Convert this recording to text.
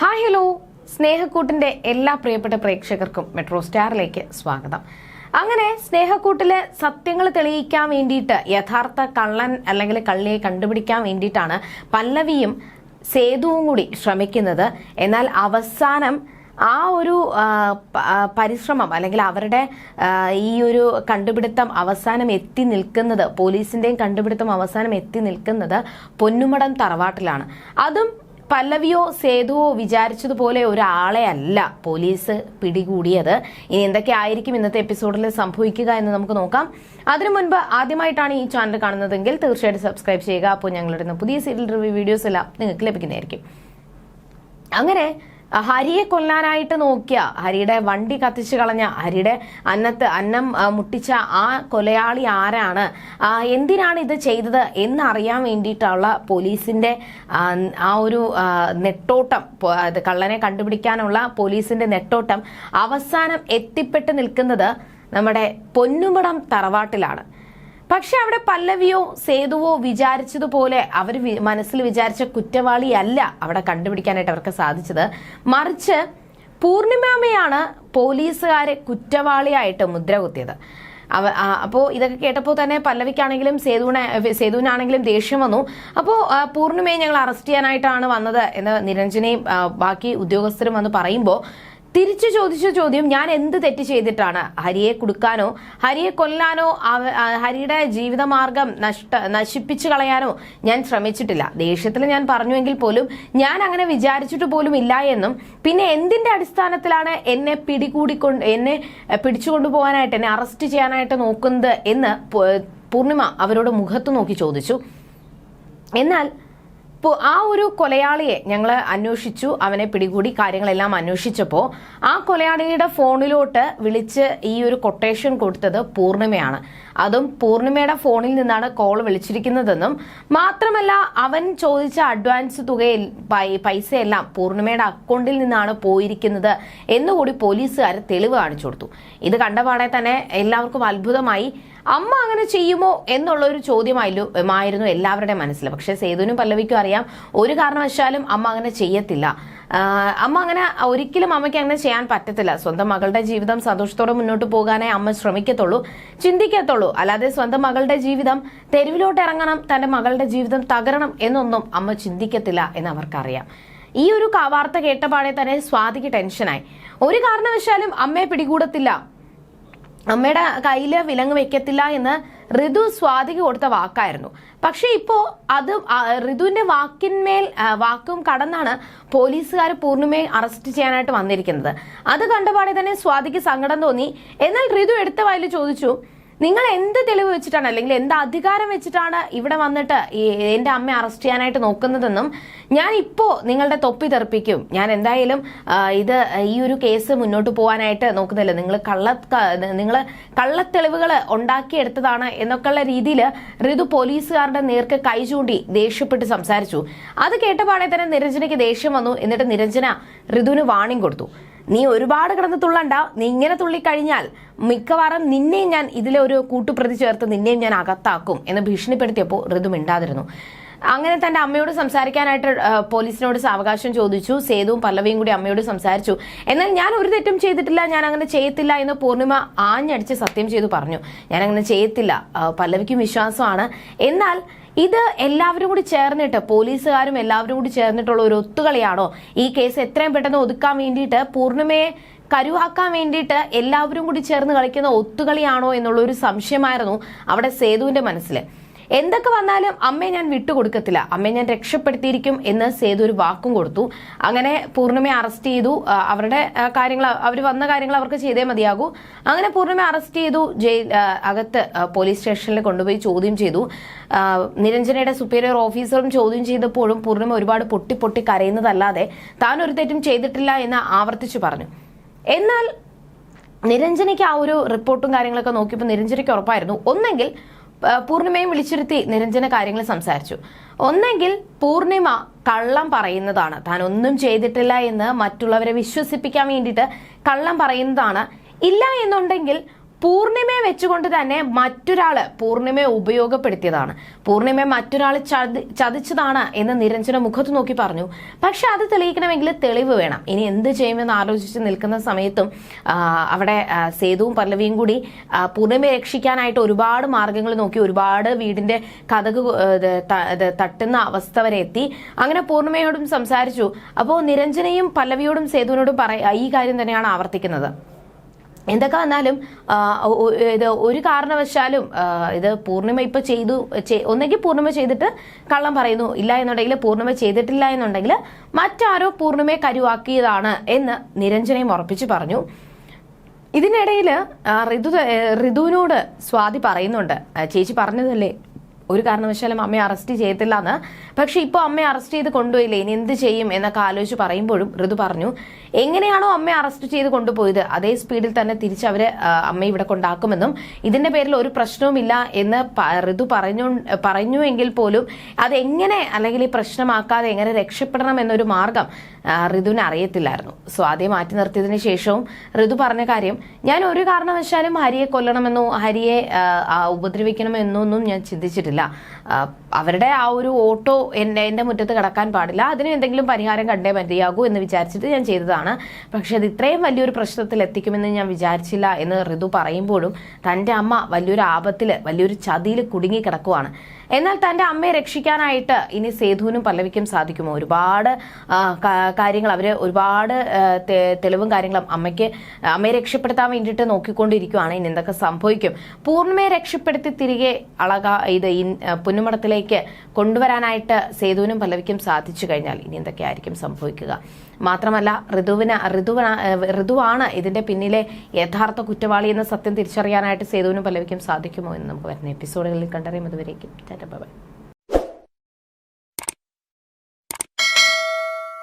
Hi hello. സ്നേഹക്കൂട്ടിന്റെ എല്ലാ പ്രിയപ്പെട്ട പ്രേക്ഷകർക്കും മെട്രോ സ്റ്റാറിലേക്ക് സ്വാഗതം. അങ്ങനെ സ്നേഹക്കൂട്ടിലെ സത്യങ്ങൾ തെളിയിക്കാൻ വേണ്ടിയിട്ട് യഥാർത്ഥ കള്ളൻ അല്ലെങ്കിൽ കള്ളിയെ കണ്ടുപിടിക്കാൻ വേണ്ടിയിട്ടാണ് പല്ലവിയും സേതുവും കൂടി ശ്രമിക്കുന്നത്. എന്നാൽ അവസാനം ആ ഒരു പരിശ്രമം അല്ലെങ്കിൽ അവരുടെ ഈ ഒരു കണ്ടുപിടുത്തം അവസാനം എത്തി നിൽക്കുന്നത് പോലീസിന്റെയും കണ്ടുപിടുത്തം അവസാനം എത്തി നിൽക്കുന്നത് പൊന്നുമടം തറവാട്ടിലാണ്. അതും പല്ലവിയോ സേതുവോ വിചാരിച്ചതുപോലെ ഒരാളെ അല്ല പോലീസ് പിടികൂടിയത്. ഇനി എന്തൊക്കെ ആയിരിക്കും ഇന്നത്തെ എപ്പിസോഡിൽ സംഭവിക്കുക എന്ന് നമുക്ക് നോക്കാം. അതിനു മുൻപ് ആദ്യമായിട്ടാണ് ഈ ചാനൽ കാണുന്നതെങ്കിൽ തീർച്ചയായിട്ടും സബ്സ്ക്രൈബ് ചെയ്യുക. അപ്പോൾ ഞങ്ങളുടെ പുതിയ സീരിയൽ റിവ്യൂ വീഡിയോസ് എല്ലാം നിങ്ങൾക്ക് ലഭിക്കുന്നതായിരിക്കും. അങ്ങനെ ഹരിയെ കൊല്ലാനായിട്ട് നോക്കിയ ഹരിയുടെ വണ്ടി കത്തിച്ചു കളഞ്ഞ ഹരിയുടെ അന്നത്ത് അന്നം മുട്ടിച്ച ആ കൊലയാളി ആരാണ്? എന്തിനാണ് ഇത് ചെയ്തത് എന്നറിയാൻ വേണ്ടിയിട്ടുള്ള പോലീസിന്റെ ആ, ഒരു നെട്ടോട്ടം കള്ളനെ കണ്ടുപിടിക്കാനുള്ള പോലീസിന്റെ നെട്ടോട്ടം അവസാനം എത്തിപ്പെട്ട് നിൽക്കുന്നത് നമ്മുടെ പൊന്നുമടം തറവാട്ടിലാണ്. പക്ഷെ അവിടെ പല്ലവിയോ സേതുവോ വിചാരിച്ചതുപോലെ അവർ മനസ്സിൽ വിചാരിച്ച കുറ്റവാളിയല്ല അവിടെ കണ്ടുപിടിക്കാനായിട്ട് അവർക്ക് സാധിച്ചത്. മറിച്ച് പൂർണിമാമയാണ് പോലീസുകാരെ കുറ്റവാളിയായിട്ട് മുദ്ര കുത്തിയത് അവ അപ്പോൾ ഇതൊക്കെ കേട്ടപ്പോൾ തന്നെ പല്ലവിക്കാണെങ്കിലും സേതുവിനെ സേതുവിനാണെങ്കിലും ദേഷ്യം വന്നു. അപ്പോൾ പൂർണിമയെ ഞങ്ങൾ അറസ്റ്റ് ചെയ്യാനായിട്ടാണ് വന്നത് എന്ന് നിരഞ്ജനയും ബാക്കി ഉദ്യോഗസ്ഥരും വന്ന് പറയുമ്പോൾ തിരിച്ചു ചോദിച്ച ചോദ്യം ഞാൻ എന്ത് തെറ്റ് ചെയ്തിട്ടാണ്? ഹരിയെ കൊടുക്കാനോ ഹരിയെ കൊല്ലാനോ ഹരിയുടെ ജീവിതമാർഗം നഷ്ട നശിപ്പിച്ചു കളയാനോ ഞാൻ ശ്രമിച്ചിട്ടില്ല. ദേഷ്യത്തിൽ ഞാൻ പറഞ്ഞുവെങ്കിൽ പോലും ഞാൻ അങ്ങനെ വിചാരിച്ചിട്ട് പോലും ഇല്ല എന്നും പിന്നെ എന്തിന്റെ അടിസ്ഥാനത്തിലാണ് എന്നെ പിടികൂടിക്കൊണ്ട് എന്നെ പിടിച്ചുകൊണ്ടുപോകാനായിട്ട് എന്നെ അറസ്റ്റ് ചെയ്യാനായിട്ട് നോക്കുന്നത് എന്ന് പൂർണിമ അവരോട് മുഖത്ത് നോക്കി ചോദിച്ചു. എന്നാൽ ആ ഒരു കൊലയാളിയെ ഞങ്ങൾ അന്വേഷിച്ചു അവനെ പിടികൂടി കാര്യങ്ങളെല്ലാം അന്വേഷിച്ചപ്പോൾ ആ കൊലയാളിയുടെ ഫോണിലോട്ട് വിളിച്ച് ഈ ഒരു കൊട്ടേഷൻ കൊടുത്തത് പൂർണിമയാണ്. അതും പൂർണിമയുടെ ഫോണിൽ നിന്നാണ് കോൾ വിളിച്ചിരിക്കുന്നതെന്നും മാത്രമല്ല അവൻ ചോദിച്ച അഡ്വാൻസ് തുകയിൽ പൈസയെല്ലാം പൂർണിമയുടെ അക്കൗണ്ടിൽ നിന്നാണ് പോയിരിക്കുന്നത് എന്നുകൂടി പോലീസുകാർ തെളിവ് കാണിച്ചു കൊടുത്തു. ഇത് കണ്ടപാടെ തന്നെ എല്ലാവർക്കും അത്ഭുതമായി. അമ്മ അങ്ങനെ ചെയ്യുമോ എന്നുള്ള ഒരു ചോദ്യമായിരുന്നു എല്ലാവരുടെ മനസ്സിൽ. പക്ഷേ സേതുവിനും പല്ലവിക്കും അറിയാം ഒരു കാരണവശാലും അമ്മ അങ്ങനെ ചെയ്യത്തില്ല. അമ്മ അങ്ങനെ ഒരിക്കലും അമ്മയ്ക്ക് അങ്ങനെ ചെയ്യാൻ പറ്റത്തില്ല. സ്വന്തം മകളുടെ ജീവിതം സന്തോഷത്തോടെ മുന്നോട്ട് പോകാനേ അമ്മ ശ്രമിക്കത്തുള്ളൂ ചിന്തിക്കത്തുള്ളൂ. അല്ലാതെ സ്വന്തം മകളുടെ ജീവിതം തെരുവിലോട്ട് ഇറങ്ങണം തന്റെ മകളുടെ ജീവിതം തകരണം എന്നൊന്നും അമ്മ ചിന്തിക്കത്തില്ല എന്ന് അവർക്കറിയാം ഈ ഒരു വാർത്ത കേട്ടപാടെ തന്നെ സ്വാതിക്ക് ടെൻഷനായി. ഒരു കാരണവശാലും അമ്മയെ പിടികൂടത്തില്ല. അമ്മയുടെ കയ്യിൽ വിലങ്ങ് വെക്കത്തില്ല എന്ന് ഋതു സ്വാതിക്ക് കൊടുത്ത വാക്കായിരുന്നു. പക്ഷെ ഇപ്പോൾ അത് ഋതുവിന്റെ വാക്കിന്മേൽ വാക്കും കടന്നാണ് പോലീസുകാർ പൂർണിമയെ അറസ്റ്റ് ചെയ്യാനായിട്ട് വന്നിരിക്കുന്നത്. അത് കണ്ടപാടെ തന്നെ സ്വാതിക്ക് സങ്കടം തോന്നി. എന്നാൽ ഋതു എടുത്ത വായിൽ ചോദിച്ചു നിങ്ങൾ എന്ത് തെളിവ് വെച്ചിട്ടാണ് അല്ലെങ്കിൽ എന്ത് അധികാരം വെച്ചിട്ടാണ് ഇവിടെ വന്നിട്ട് എന്റെ അമ്മയെ അറസ്റ്റ് ചെയ്യാനായിട്ട് നോക്കുന്നതെന്നും ഞാൻ ഇപ്പോ നിങ്ങളുടെ തൊപ്പി തെറിപ്പിക്കും. ഞാൻ എന്തായാലും ഇത് ഈ ഒരു കേസ് മുന്നോട്ട് പോകാനായിട്ട് നോക്കുന്നില്ല. നിങ്ങൾ കള്ള നിങ്ങൾ കള്ളത്തെളിവുകൾ ഉണ്ടാക്കിയെടുത്തതാണ് എന്നൊക്കെയുള്ള രീതിയിൽ ഋതു പോലീസുകാരുടെ നേർക്ക് കൈ ചൂണ്ടി ദേഷ്യപ്പെട്ട് സംസാരിച്ചു. അത് കേട്ടപാടെ തന്നെ നിരഞ്ജനയ്ക്ക് ദേഷ്യം വന്നു. എന്നിട്ട് നിരഞ്ജന ഋതുവിന് വാണിംഗ് കൊടുത്തു. നീ ഒരുപാട് കിടന്ന് തുള്ളണ്ട. നീ ഇങ്ങനെ തുള്ളിക്കഴിഞ്ഞാൽ മിക്കവാറും നിന്നെയും ഞാൻ ഇതിലെ ഒരു കൂട്ടുപ്രതി ചേർത്ത് നിന്നെയും ഞാൻ അകത്താക്കും എന്ന് ഭീഷണിപ്പെടുത്തിയപ്പോൾ ഋതു മിണ്ടാതിരുന്നു. അങ്ങനെ തന്റെ അമ്മയോട് സംസാരിക്കാനായിട്ട് പോലീസിനോട് സാവകാശം ചോദിച്ചു. സേതുവും പല്ലവിയും കൂടി അമ്മയോട് സംസാരിച്ചു. എന്നാൽ ഞാൻ ഒരു തെറ്റും ചെയ്തിട്ടില്ല ഞാൻ അങ്ങനെ ചെയ്യത്തില്ല എന്ന് പൂർണിമ ആഞ്ഞടിച്ച് സത്യം ചെയ്തു പറഞ്ഞു. ഞാൻ അങ്ങനെ ചെയ്യത്തില്ല പല്ലവിക്കും വിശ്വാസമാണ്. എന്നാൽ ഇത് എല്ലാവരും കൂടി ചേർന്നിട്ട് പോലീസുകാരും എല്ലാവരും കൂടി ചേർന്നിട്ടുള്ള ഒരു ഒത്തുകളിയാണോ? ഈ കേസ് എത്രയും പെട്ടെന്ന് ഒതുക്കാൻ വേണ്ടിയിട്ട് പൂർണമയെ കരുവാക്കാൻ വേണ്ടിയിട്ട് എല്ലാവരും കൂടി ചേർന്ന് കളിക്കുന്ന ഒത്തുകളിയാണോ എന്നുള്ള ഒരു സംശയമായിരുന്നു അവിടെ സേതുവിന്റെ മനസ്സിൽ എന്തൊക്കെ വന്നാലും അമ്മയെ ഞാൻ വിട്ടുകൊടുക്കത്തില്ല. അമ്മയെ ഞാൻ രക്ഷപ്പെടുത്തിയിരിക്കും എന്ന് സേതു ഒരു വാക്കും കൊടുത്തു. അങ്ങനെ പൂർണിമയെ അറസ്റ്റ് ചെയ്തു. അവരുടെ കാര്യങ്ങൾ അവർ വന്ന കാര്യങ്ങൾ അവർക്ക് ചെയ്തേ മതിയാകൂ. അങ്ങനെ പൂർണിമയെ അറസ്റ്റ് ചെയ്തു. ജയിൽ അകത്ത് പോലീസ് സ്റ്റേഷനിൽ കൊണ്ടുപോയി ചോദ്യം ചെയ്തു. നിരഞ്ജനയുടെ സുപ്പീരിയർ ഓഫീസറും ചോദ്യം ചെയ്തപ്പോഴും പൂർണിമ ഒരുപാട് പൊട്ടി പൊട്ടി കരയുന്നതല്ലാതെ താൻ ഒരു തെറ്റും ചെയ്തിട്ടില്ല എന്ന് ആവർത്തിച്ചു പറഞ്ഞു. എന്നാൽ നിരഞ്ജനയ്ക്ക് ആ ഒരു റിപ്പോർട്ടും കാര്യങ്ങളൊക്കെ നോക്കിയപ്പോൾ നിരഞ്ജനയ്ക്ക് ഉറപ്പായിരുന്നു. ഒന്നെങ്കിൽ പൂർണിമയും വിളിച്ചിരുത്തി നിരഞ്ജന കാര്യങ്ങൾ സംസാരിച്ചു. ഒന്നെങ്കിൽ പൂർണിമ കള്ളം പറയുന്നതാണ്. താൻ ഒന്നും ചെയ്തിട്ടില്ല എന്ന് മറ്റുള്ളവരെ വിശ്വസിപ്പിക്കാൻ വേണ്ടിയിട്ട് കള്ളം പറയുന്നതാണ്. ഇല്ല എന്നുണ്ടെങ്കിൽ പൂർണിമയെ വെച്ചുകൊണ്ട് തന്നെ മറ്റൊരാൾ പൂർണിമയെ ഉപയോഗപ്പെടുത്തിയതാണ്. പൂർണിമയെ മറ്റൊരാൾ ചതി ചതിച്ചതാണ് എന്ന് നിരഞ്ജന മുഖത്ത് നോക്കി പറഞ്ഞു. പക്ഷെ അത് തെളിയിക്കണമെങ്കിൽ തെളിവ് വേണം. ഇനി എന്ത് ചെയ്യുമെന്ന് ആലോചിച്ച് നിൽക്കുന്ന സമയത്തും അവിടെ സേതുവും പല്ലവിയും കൂടി പൂർണിമയെ രക്ഷിക്കാനായിട്ട് ഒരുപാട് മാർഗങ്ങൾ നോക്കി ഒരുപാട് വീടിന്റെ കഥക് തട്ടുന്ന അവസ്ഥ വരെ എത്തി. അങ്ങനെ പൂർണിമയോടും സംസാരിച്ചു. അപ്പോൾ നിരഞ്ജനയും പല്ലവിയോടും സേതുവിനോടും പറ ഈ കാര്യം തന്നെയാണ് ആവർത്തിക്കുന്നത്. എന്തൊക്കെ വന്നാലും ഇത് ഒരു കാരണവശാലും ഇത് പൂർണിമ ഇപ്പൊ ചെയ്തു ഒന്നെങ്കിൽ പൂർണിമ ചെയ്തിട്ട് കള്ളം പറയുന്നു ഇല്ല എന്നുണ്ടെങ്കിൽ പൂർണിമ ചെയ്തിട്ടില്ല എന്നുണ്ടെങ്കിൽ മറ്റാരോ പൂർണിമയെ കരുവാക്കിയതാണ് എന്ന് നിരഞ്ജനയും ഉറപ്പിച്ചു പറഞ്ഞു. ഇതിനിടയിൽ ഋതു ഋതുവിനോട് സ്വാതി പറയുന്നുണ്ട്. ചേച്ചി പറഞ്ഞതല്ലേ? ഒരു കാരണവശാലും അമ്മയെ അറസ്റ്റ് ചെയ്യത്തില്ല എന്ന് പക്ഷെ ഇപ്പോൾ അമ്മയെ അറസ്റ്റ് ചെയ്ത് കൊണ്ടുപോയില്ലേ? ഇനി എന്ത് ചെയ്യും എന്നൊക്കെ ആലോചിച്ച് പറയുമ്പോഴും ഋതു പറഞ്ഞു എങ്ങനെയാണോ അമ്മയെ അറസ്റ്റ് ചെയ്ത് കൊണ്ടുപോയത്? അതേ സ്പീഡിൽ തന്നെ തിരിച്ച് അവരെ അമ്മയെ ഇവിടെ കൊണ്ടാക്കുമെന്നും ഇതിന്റെ പേരിൽ ഒരു പ്രശ്നവുമില്ല എന്ന് ഋതു പറഞ്ഞു എങ്കിൽ പോലും അതെങ്ങനെ അല്ലെങ്കിൽ ഈ പ്രശ്നമാക്കാതെ എങ്ങനെ രക്ഷപ്പെടണം എന്നൊരു മാർഗം ഋതുവിന് അറിയത്തില്ലായിരുന്നു. സോ അതേ മാറ്റി നിർത്തിയതിനു ശേഷവും ഋതു പറഞ്ഞ കാര്യം ഞാൻ ഒരു കാരണവശാലും ഹരിയെ കൊല്ലണമെന്നോ ഹരിയെ ഉപദ്രവിക്കണമെന്നോ ഒന്നും ഞാൻ ചിന്തിച്ചിട്ടില്ല. ആ, അവരുടെ ആ ഒരു ഓട്ടോ എന്റെ എന്റെ മുറ്റത്ത് കിടക്കാൻ പാടില്ല. അതിന് എന്തെങ്കിലും പരിഹാരം കണ്ടേ മതിയാകൂ എന്ന് വിചാരിച്ചിട്ട് ഞാൻ ചെയ്തതാണ്. പക്ഷെ അത് ഇത്രയും വലിയൊരു പ്രശ്നത്തിൽ എത്തിക്കുമെന്ന് ഞാൻ വിചാരിച്ചില്ല എന്ന് ഋതു പറയുമ്പോഴും തന്റെ അമ്മ വലിയൊരു ആപത്തിൽ വലിയൊരു ചതിയിൽ കുടുങ്ങി കിടക്കുവാണ്. എന്നാൽ തന്റെ അമ്മയെ രക്ഷിക്കാനായിട്ട് ഇനി സേതുവിനും പല്ലവിക്കും സാധിക്കുമോ? ഒരുപാട് കാര്യങ്ങൾ അവർ ഒരുപാട് തെളിവും കാര്യങ്ങളും അമ്മയ്ക്ക് അമ്മയെ രക്ഷപ്പെടുത്താൻ വേണ്ടിയിട്ട് നോക്കിക്കൊണ്ടിരിക്കുകയാണ് ഇനി എന്തൊക്കെ സംഭവിക്കും? പൂർണമയെ രക്ഷപ്പെടുത്തി തിരികെ അളക ഇത് ഈ പുന്നുമടത്തിലേക്ക് കൊണ്ടുവരാനായിട്ട് സേതുവിനും പല്ലവിക്കും സാധിച്ചു കഴിഞ്ഞാൽ ഇനി എന്തൊക്കെയായിരിക്കും സംഭവിക്കുക? മാത്രമല്ല ഋതുവിന് ഋതുവിന ഋതുവാണ് ഇതിന്റെ പിന്നിലെ യഥാർത്ഥ കുറ്റവാളി എന്ന സത്യം തിരിച്ചറിയാനായിട്ട് സേതുവിനും പല്ലവിക്കും സാധിക്കുമോ എന്ന് നമുക്ക് വരുന്ന എപ്പിസോഡുകളിൽ കണ്ടറിയാം അതുവരേക്കും ബൈ.